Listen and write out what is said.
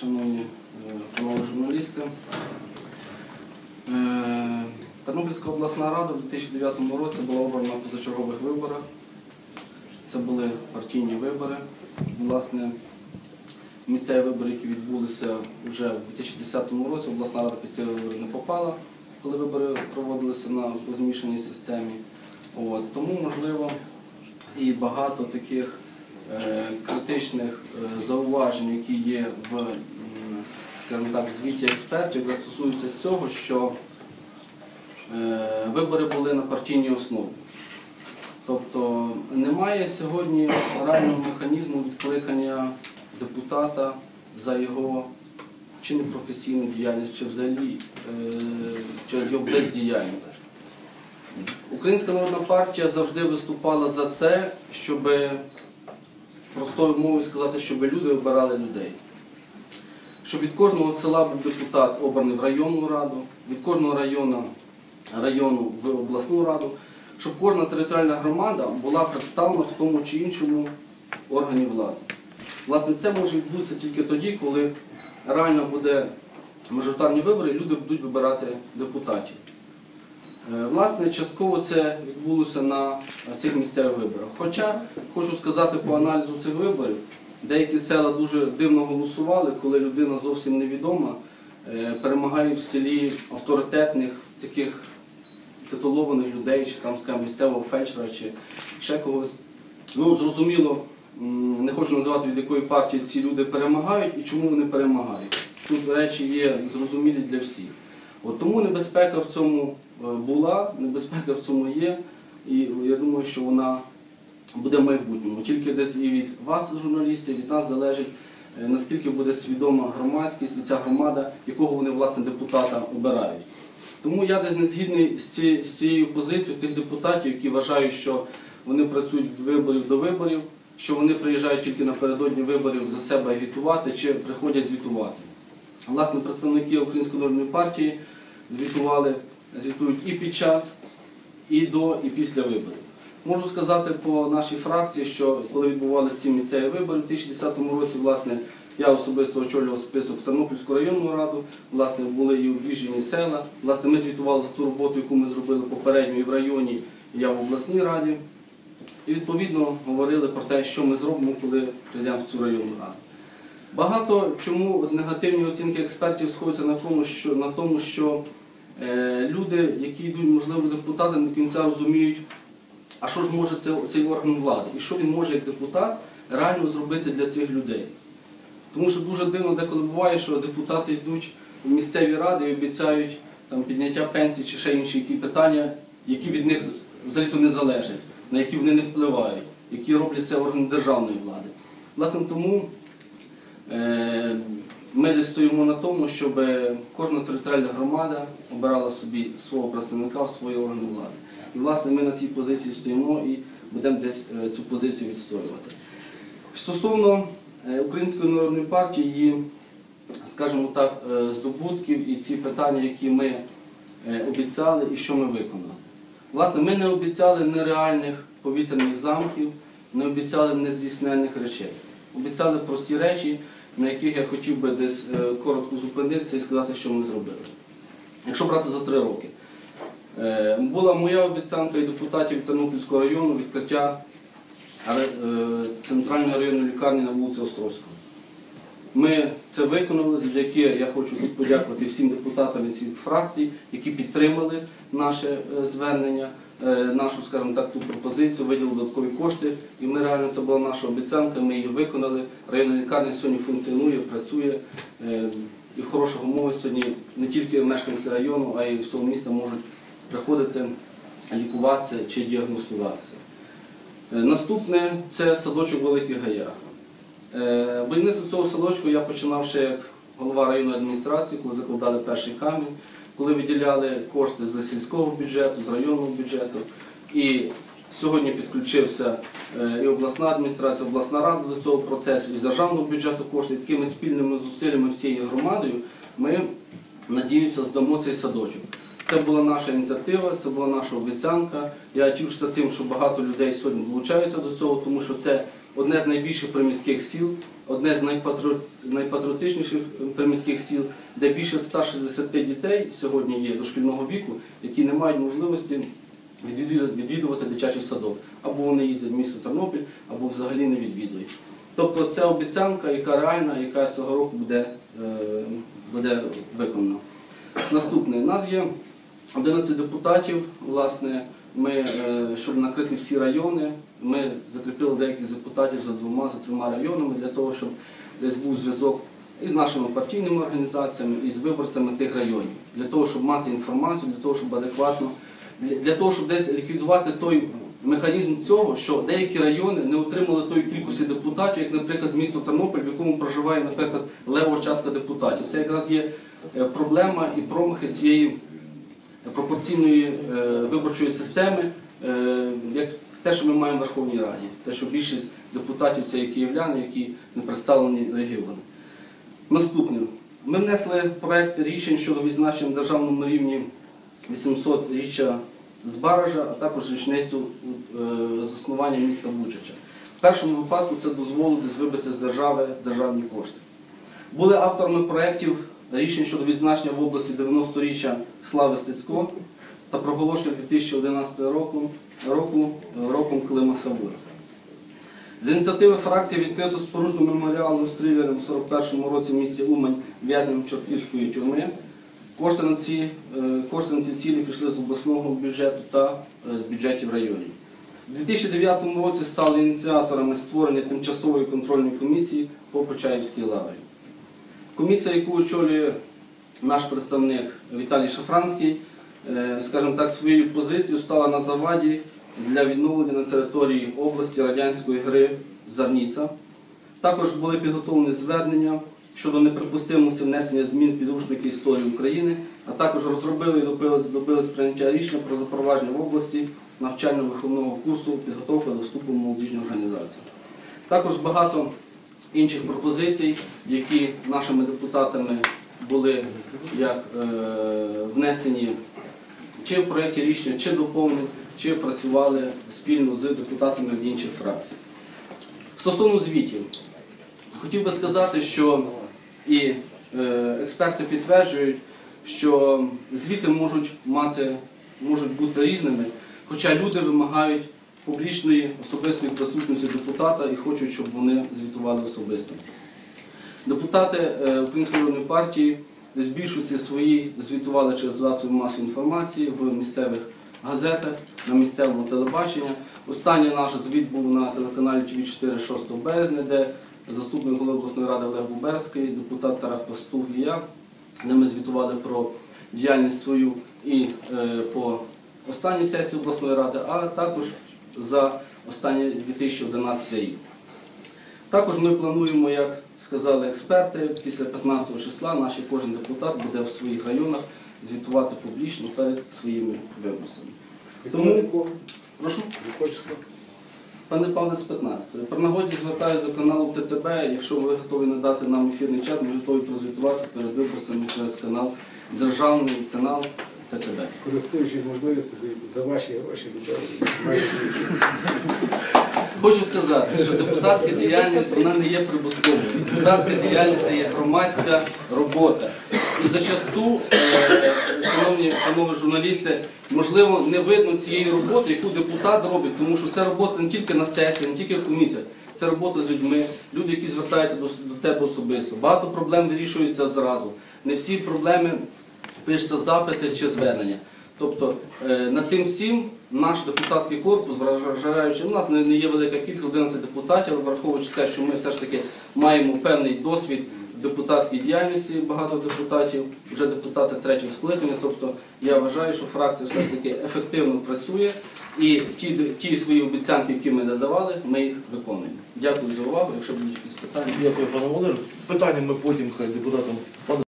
шановні е, панове журналісти. Е, Тернопільська обласна рада в 2009 році була обрана на позачергових виборах. Це були партійні вибори. Власне, місцеві вибори, які відбулися вже в 2010 році, обласна рада під ці вибори не попала, коли вибори проводилися на по змішаній системі. От. Тому, можливо, і багато таких критичних е, зауважень, які є в, звіті експертів, якраз стосуються цього, що е, вибори були на партійній основі. Тобто немає сьогодні реального механізму відкликання депутата за його чи непрофесійну діяльність, чи взагалі е, через його бездіяльність. Українська народна партія завжди виступала за те, щоб простою мовою сказати, щоб люди обирали людей. Щоб від кожного села був депутат обраний в районну раду, від кожного району, району в обласну раду, щоб кожна територіальна громада була представлена в тому чи іншому органі влади. Власне, це може відбутися тільки тоді, коли реально буде мажоритарні вибори, і люди будуть вибирати депутатів. Е, Власне, частково це відбулося на цих місцевих виборах. Хоча хочу сказати по аналізу цих виборів, деякі села дуже дивно голосували, коли людина зовсім невідома, е, перемагає в селі авторитетних таких титулованих людей, чи там, скажімо, місцевого фельдшера, чи ще когось. Ну, зрозуміло, не хочу називати від якої партії ці люди перемагають і чому вони перемагають. Тут речі є зрозумілі для всіх. От тому небезпека в цьому була, небезпека в цьому є, і я думаю, що вона буде в майбутньому. Тільки десь і від вас, журналістів, від нас залежить, е, наскільки буде свідома громадськість і ця громада, якого вони власне депутата обирають. Тому я десь не згідний з цією позицією тих депутатів, які вважають, що вони працюють від виборів до виборів, що вони приїжджають тільки напередодні виборів за себе агітувати чи приходять звітувати. Власне, представники Української народної партії звітували, звітують і під час, і до, і після виборів. Можу сказати по нашій фракції, що коли відбувалися ці місцеві вибори в 2010 році, власне, я особисто очолював список в Тернопільську районну раду, власне, були і об'їжджені села. Власне, ми звітували за ту роботу, яку ми зробили попередньо і в районі, і я в обласній раді. І відповідно говорили про те, що ми зробимо, коли прийдемо в цю районну раду. Багато чому негативні оцінки експертів сходяться на тому, що, на тому, що люди, які йдуть, можливо, депутати, не кінця розуміють, а що ж може цей орган влади, і що він може як депутат реально зробити для цих людей. Тому що дуже дивно деколи буває, що депутати йдуть в місцеві ради і обіцяють там, підняття пенсій чи ще інші які питання, які від них взагалі не залежать, на які вони не впливають, які роблять це органи державної влади. Власне, тому Е, Ми десь стоїмо на тому, щоб кожна територіальна громада обирала собі свого представника в свої органи влади. І власне ми на цій позиції стоїмо і будемо десь е, цю позицію відстоювати. Стосовно е, Української народної партії, її, скажімо так, е, здобутків і ці питання, які ми обіцяли і що ми виконали. Власне, ми не обіцяли нереальних повітряних замків, не обіцяли нездійсненних речей. Обіцяли прості речі, на яких я хотів би десь е, коротко зупинитися і сказати, що ми зробили. Якщо брати за три роки. Е, Була моя обіцянка і депутатів Тернопільського району відкриття е, центральної районної лікарні на вулиці Островського. Ми це виконали, завдяки я хочу подякувати всім депутатам від всіх фракцій, які підтримали наше звернення, нашу, скажімо так, ту пропозицію, виділили додаткові кошти. І ми реально це була наша обіцянка, ми її виконали. Районна лікарня сьогодні функціонує, працює. е, І в хороших умовах сьогодні не тільки мешканці району, а й всього міста можуть приходити лікуватися чи діагностуватися. Е, Наступне це садочок Великих Гаях. Е, Будівництво цього садочку я починав ще як голова районної адміністрації, коли закладали перший камінь, коли виділяли кошти з сільського бюджету, з районного бюджету. І сьогодні підключився е, і обласна адміністрація, обласна рада до цього процесу, і з державного бюджету кошти. І такими спільними зусиллями всією громадою ми, надіюся, здамо цей садочок. Це була наша ініціатива, це була наша обіцянка. Я тішуся тим, що багато людей сьогодні долучаються до цього, тому що це одне з найбільших приміських сіл, одне з найпатріотичніших приміських сіл, де більше 160 дітей сьогодні є дошкільного віку, які не мають можливості відвідувати, дитячий садок. Або вони їздять в місто Тернопіль, або взагалі не відвідують. Тобто це обіцянка, яка реальна, яка цього року буде, е, буде виконана. Наступне, у нас є 11 депутатів, власне, ми, е, щоб накрити всі райони, ми закріпили деяких депутатів за двома, за трьома районами для того, щоб десь був зв'язок і з нашими партійними організаціями, і з виборцями тих районів, для того, щоб мати інформацію, для того, щоб адекватно, для, того, щоб десь ліквідувати той механізм цього, що деякі райони не отримали тої кількості депутатів, як, наприклад, місто Тернопіль, в якому проживає, наприклад, лева частка депутатів. Це якраз є е, проблема і промахи цієї пропорційної е, виборчої системи, е, як те, що ми маємо в Верховній Раді, те, що більшість депутатів це є київляни, які не представлені регіони. Наступне. Ми внесли проект рішень щодо відзначення на державному рівні 800 річчя з Баража, а також річницю е, заснування міста Бучача. В першому випадку це дозволить вибити з держави державні кошти. Були авторами проєктів рішень щодо відзначення в області 90-річчя Слави Стецько та проголошення 2011 року, роком Клима Савура. З ініціативи фракції відкрито споруджено меморіальну стрілером в 41-му році в місті Умань в'язням Чортківської тюрми. Кошти на ці, е, кошти на ці цілі пішли з обласного бюджету та е, з бюджетів районів. У 2009 році стали ініціаторами створення тимчасової контрольної комісії по Почаївській лаврі. Комісія, яку очолює наш представник Віталій Шафранський, е, скажімо так, своєю позицією стала на заваді для відновлення на території області радянської гри Зарніця. Також були підготовлені звернення щодо неприпустимості внесення змін в підручники історії України, а також розробили і добились, добились прийняття рішення про запровадження в області навчально-виховного курсу підготовка до вступу в молодіжні організації. Також багато інших пропозицій, які нашими депутатами були як е, внесені чи в проєкті рішення, чи доповнень, чи працювали спільно з депутатами від інших фракцій. Стосовно звітів, хотів би сказати, що і е, експерти підтверджують, що звіти можуть мати, можуть бути різними, хоча люди вимагають публічної особистої присутності депутата і хочуть, щоб вони звітували особисто. Депутати е, Української народної партії в більшості своїй звітували через засоби масової інформації в місцевих газетах, на місцевому телебаченні. Останній наш звіт був на телеканалі ТВ4 6 березня, де заступник голови обласної ради Олег Буберський, депутат Тарас Пастух і я, де ми звітували про діяльність свою і е, по останній сесії обласної ради, а також за останній 2011 рік. Також ми плануємо, як сказали експерти, після 15 числа наш кожен депутат буде в своїх районах звітувати публічно перед своїми виборцями. Тому, прошу, пане Павле, з 15. При нагоді звертаюся до каналу ТТБ. Якщо ви готові надати нам ефірний час, ми готові прозвітувати перед виборцями через канал, державний канал ТТБ. Користуючись можливістю, за ваші гроші віддали. Хочу сказати, що депутатська діяльність вона не є прибутковою. Депутатська діяльність це є громадська робота. І зачасту, е, шановні панове журналісти, можливо, не видно цієї роботи, яку депутат робить, тому що це робота не тільки на сесії, не тільки в комісіях, це робота з людьми, люди, які звертаються до, до тебе особисто. Багато проблем вирішуються зразу. Не всі проблеми пишуться запити чи звернення. Тобто е, над тим всім наш депутатський корпус, вважаючи, у нас не є велика кількість 11 депутатів, враховуючи те, що ми все ж таки маємо певний досвід депутатській діяльності, багато депутатів, вже депутати третього скликання. Тобто я вважаю, що фракція все ж таки ефективно працює і ті, ті свої обіцянки, які ми надавали, ми їх виконуємо. Дякую за увагу. Якщо будуть якісь питання. Дякую, пане Володимир. Питання ми потім хай депутатам.